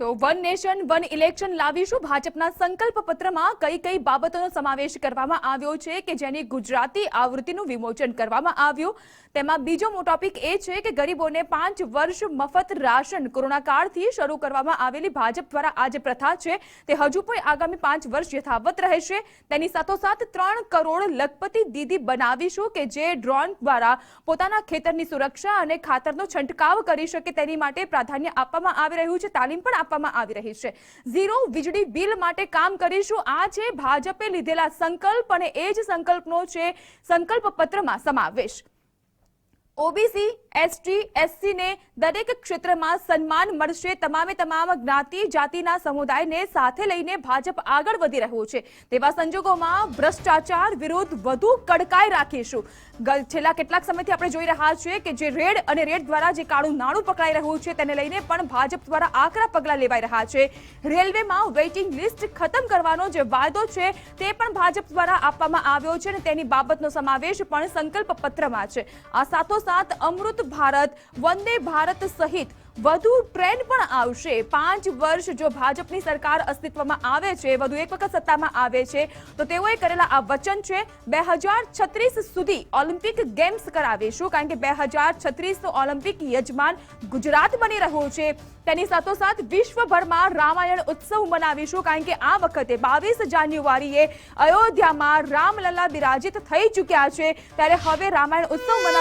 તો one nation, one election લાવીશું. ભાજપના સંકલ્પ પત્રમાં કઈ કઈ બાબતોનો સમાવેશ કરવામાં આવ્યો છે કે જેની ગુજરાતી આવૃત્તિનું વિમોચન કરવામાં આવ્યું? તેમાં બીજો મોટો ટોપિક એ છે કે ગરીબોને પાંચ વર્ષ મફત રાશન કોરોના કાળથી શરૂ કરવામાં આવેલી ભાજપ દ્વારા આ જે પ્રથા છે. તે હજુ પણ આગામી પાંચ વર્ષ યથાવત રહેશે. તેની સાથોસાથ ત્રણ કરોડ લખપતિ દીદી બનાવીશું કે જે ડ્રોન દ્વારા પોતાના ખેતરની સુરક્ષા અને ખાતરનો છંટકાવ કરી શકે તેની માટે પ્રાધાન્ય આપવામાં આવી રહ્યું છે. તાલીમ પણ આપવામાં આવી રહી છે. ઝીરો વીજળી બિલ માટે કામ કરીશું. આ છે ભાજપે લીધેલા સંકલ્પ અને એ જ સંકલ્પનો છે સંકલ્પ પત્રમાં સમાવેશ. ઓબીસી, એસટી, એસસી ને દરેક ક્ષેત્રમાં સન્માન મળશે. તમામે તમામ જ્ઞાતિ જાતિના સમુદાયને સાથે લઈને ભાજપ આગળ વધી રહ્યું છે. તેવા સંજોગોમાં ભ્રષ્ટાચાર વિરુદ્ધ વધુ કડકાઈ રાખીશું. છેલ્લા કેટલાક સમયથી આપણે જોઈ રહ્યા છીએ કે જે રેડ અને રેડ દ્વારા જે કાળું નાણું પકડાઈ રહ્યું છે તેને લઈને પણ ભાજપ દ્વારા આકરા પગલાં લેવાઈ રહ્યા છે. રેલવેમાં વેઇટિંગ લિસ્ટ ખતમ કરવાનો જે વાયદો છે તે પણ ભાજપ દ્વારા આપવામાં આવ્યો છે અને તેની બાબતનો સમાવેશ પણ સંકલ્પ પત્રમાં છે. આ સાથોસાથ અમૃત ભારત, વંદે ભારત સહિત વધુ ટ્રેન પણ આવશે. પાંચ વર્ષ જો ભાજપની સરકાર અસ્તિત્વમાં આવે છે, વધુ એક વખત સત્તામાં આવે છે, તો તેઓએ કરેલા આ વચન છે, બે સુધી ઓલિમ્પિક ગેમ્સ કરાવીશું, કારણ કે બે હજાર ઓલિમ્પિક યજમાન ગુજરાત બની રહ્યું છે. તેની સાથોસાથ વિશ્વભરમાં રામાયણ ઉત્સવ મનાવીશું, કારણ કે આ વખતે બાવીસ જાન્યુઆરીએ અયોધ્યામાં રામલલ્લા બિરાજિત થઈ ચૂક્યા છે. ત્યારે હવે રામાયણ ઉત્સવ મનાવ